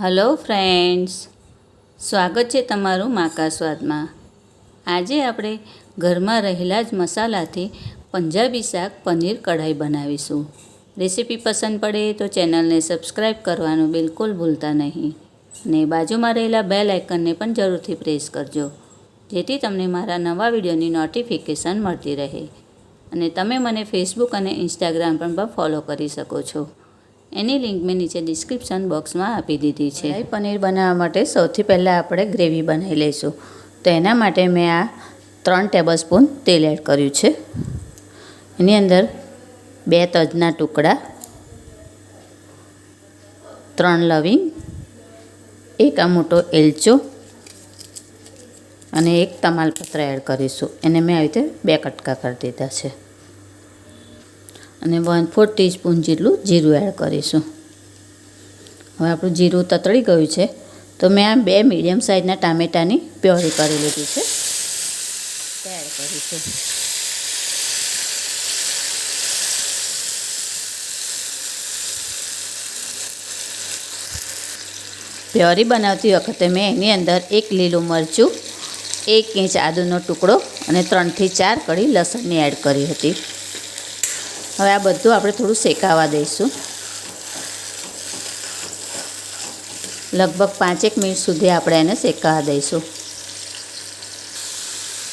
Hello friends, સ્વાગત છે તમારું માકા સ્વાદમાં. આજે આપણે ઘરમાં રહેલા જ મસાલાથી પંજાબી શાક પનીર કઢાઈ બનાવીશું. રેસીપી પસંદ પડે તો ચેનલને સબસ્ક્રાઈબ કરવાનું બિલકુલ ભૂલતા નહીં. ને બાજુમાં રહેલા બેલ આઇકનને પણ જરૂરથી પ્રેસ કરજો, જેથી તમને મારા નવા વિડીયોની નોટિફિકેશન મળતી રહે. અને તમે મને ફેસબુક અને ઇન્સ્ટાગ્રામ પર પણ ફોલો કરી શકો છો. એની લિંક મેં નીચે ડિસ્ક્રિપ્શન બોક્સમાં આપી દીધી છે. પનીર બનાવવા માટે સૌથી પહેલાં આપણે ગ્રેવી બનાવી લઈશું. તો એના માટે મેં આ ત્રણ ટેબલ સ્પૂન તેલ એડ કર્યું છે. એની અંદર બે તજના ટુકડા, ત્રણ લવિંગ, એક આ મોટો એલચો અને એક તમાલપત્ર એડ કરીશું. એને મેં આવી રીતે બે કટકા કરી દીધા છે. અને વન ફોર ટીસ્પૂન જેટલું જીરું એડ કરીશું. હવે આપણું જીરું તતળી ગયું છે, તો મેં આ બે મીડિયમ સાઇઝના ટામેટાની પ્યોરી કરી લીધી છે. તે એડ કરીશું. પ્યોરી બનાવતી વખતે મેં એની અંદર એક લીલું મરચું, એક ઇંચ આદુનો ટુકડો અને ત્રણથી ચાર કળી લસણની એડ કરી હતી. હવે આ બધું આપણે થોડું શેકાવા દઈશું. લગભગ પાંચેક મિનિટ સુધી આપણે એને શેકાવા દઈશું.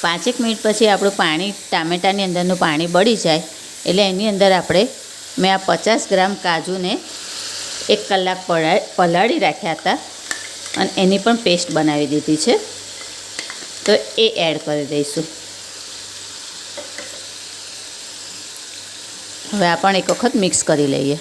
પાંચેક મિનિટ પછી આપણું પાણી, ટામેટાની અંદરનું પાણી બળી જાય, એટલે એની અંદર આપણે મેં આ પચાસ ગ્રામ કાજુને એક કલાક પલાળી રાખ્યા હતા અને એની પણ પેસ્ટ બનાવી દીધી છે. તો એ એડ કરી દઈશું. હવે આ પણ એક વખત મિક્સ કરી લઈએ.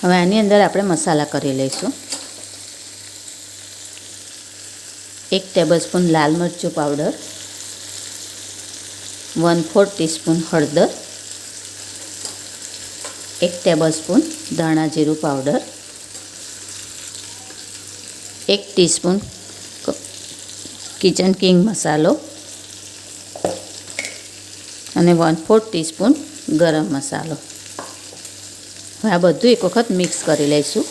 હવે આની અંદર આપણે મસાલા કરી લઈશું. એક ટેબલ સ્પૂન લાલ મરચું પાવડર વન ફોર ટીસ્પૂન હળદર એક ટેબલ સ્પૂન ધાણા જીરું પાવડર એક ટીસ્પૂન કિચન કિંગ મસાલો અને વન ફોર્થ ટીસ્પૂન ગરમ મસાલો હવે આ બધું એક વખત મિક્સ કરી લઈશું.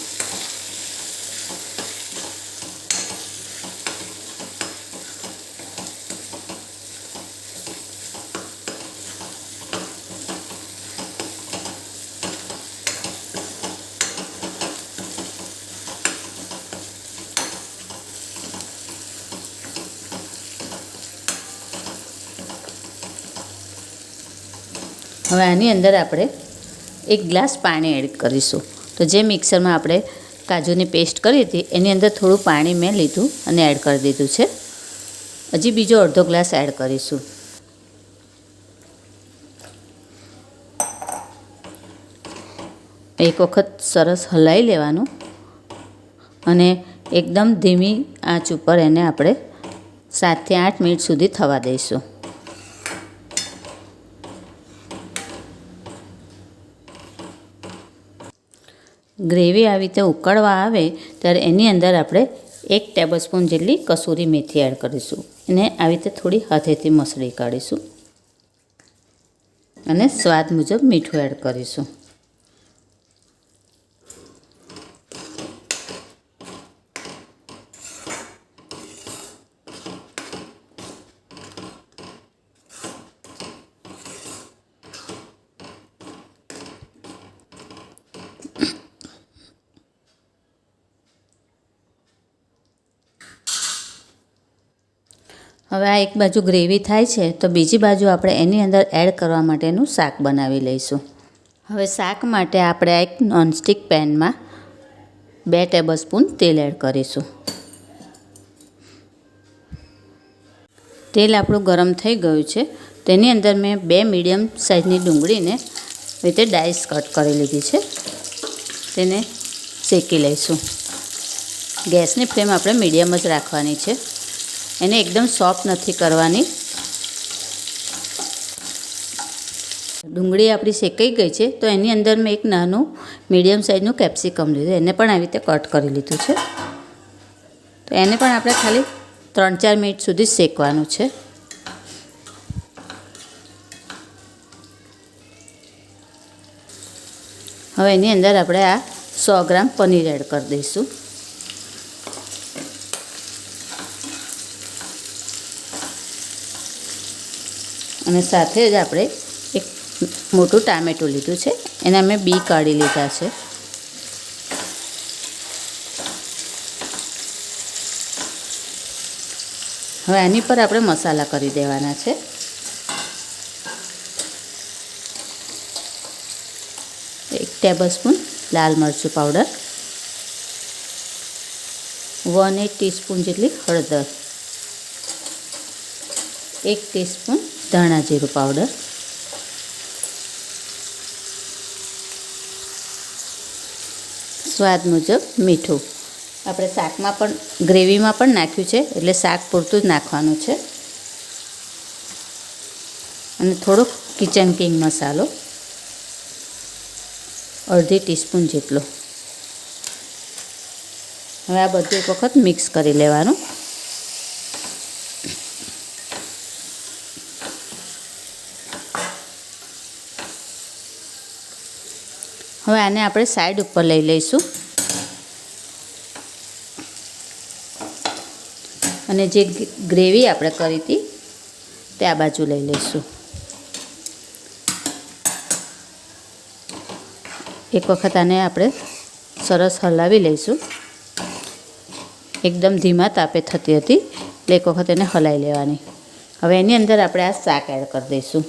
હવે આની અંદર આપણે એક ગ્લાસ પાણી એડ કરીશું. તો જે મિક્સરમાં આપણે કાજુની પેસ્ટ કરી હતી, એની અંદર થોડું પાણી મેં લીધું અને એડ કરી દીધું છે. હજી બીજો અડધો ગ્લાસ એડ કરીશું. એક વખત સરસ હલાવી લેવાનું અને એકદમ ધીમી આંચ ઉપર એને આપણે સાતથી આઠ મિનિટ સુધી થવા દઈશું. ગ્રેવી આવી રીતે ઉકળવા આવે, ત્યારે એની અંદર આપણે એક ટેબલ સ્પૂન જેટલી કસૂરી મેથી એડ કરીશું. એને આવી રીતે થોડી હાથેથી મસળી કાઢીશું. અને સ્વાદ મુજબ મીઠું એડ કરીશું. હવે આ એક બાજુ ગ્રેવી થાય છે, તો બીજી બાજુ આપણે એની અંદર એડ કરવા માટેનું શાક બનાવી લઈશું. હવે શાક માટે આપણે એક નોનસ્ટિક પેનમાં બે ટેબલ સ્પૂન તેલ એડ કરીશું. તેલ આપણું ગરમ થઈ ગયું છે, તેની અંદર મેં બે મીડિયમ સાઇઝની ડુંગળીને રીતે ડાઈસ કટ કરી લીધી છે, તેને શેકી લઈશું. ગેસની ફ્લેમ આપણે મીડિયમ જ રાખવાની છે. એને એકદમ સોફ્ટ નથી કરવાની. ડુંગળી આપણી શેકાઈ ગઈ છે, તો એની અંદર મેં એક નાનું મીડિયમ સાઇઝનું કેપ્સિકમ લીધું. એને પણ આવી રીતે કટ કરી લીધું છે. તો એને પણ આપણે ખાલી ત્રણ ચાર મિનિટ સુધી શેકવાનું છે. હવે એની અંદર આપણે આ સો ગ્રામ પનીર એડ કરી દઈશું. અને સાથે જ આપણે એક મોટું ટામેટું લીધું છે. એના મેં બી કાઢી લીધા છે. હવે આની પર આપણે મસાલા કરી દેવાના છે. એક ટેબલ સ્પૂન લાલ મરચું પાવડર. વન એટ ટીસ્પૂન જેટલી હળદર. એક ટીસ્પૂન ધાણા જીરું પાવડર સ્વાદ મુજબ મીઠું. આપણે શાકમાં પણ, ગ્રેવીમાં પણ નાખ્યું છે, એટલે શાક પૂરતું જ નાખવાનું છે. અને થોડોક કિચન કિંગ મસાલો. અડધી ટીસ્પૂન જેટલો. હવે આ બધું એક વખત મિક્સ કરી લેવાનું. હવે આને આપણે સાઈડ ઉપર લઈ લઈશું. અને જે ગ્રેવી આપણે કરી હતી, તે આ બાજુ લઈ લઈશું. એક વખત આને આપણે સરસ હલાવી લઈશું. એકદમ ધીમા તાપે થતી હતી, એટલે એક વખત એને હલાવી લેવાની. હવે એની અંદર આપણે આ શાક એડ કરી દઈશું.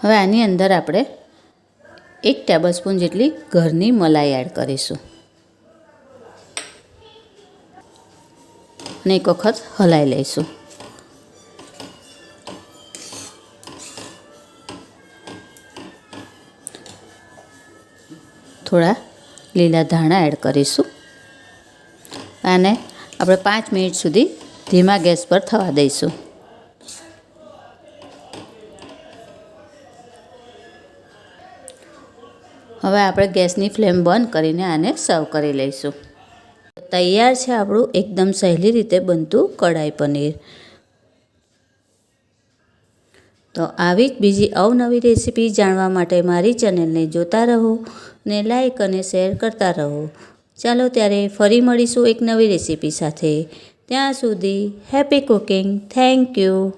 હવે આની અંદર આપણે એક ટેબલ સ્પૂન જેટલી ઘરની મલાઈ એડ કરીશું. અને એક વખત હલાવી લઈશું. થોડા લીલા ધાણા એડ કરીશું. આને આપણે પાંચ મિનિટ સુધી ધીમા ગેસ પર થવા દઈશું. હવે આપણે ગેસની ફ્લેમ બંધ કરીને આને સર્વ કરી લઈશું. તૈયાર છે આપણું એકદમ સહેલી રીતે બનતું કઢાઈ પનીર. તો આવી જ બીજી અવનવી રેસીપી જાણવા માટે મારી ચેનલને જોતા રહો ને લાઈક અને શેર કરતા રહો. ચાલો ત્યારે ફરી મળીશું એક નવી રેસીપી સાથે. ત્યાં સુધી હેપી કુકિંગ. Thank you.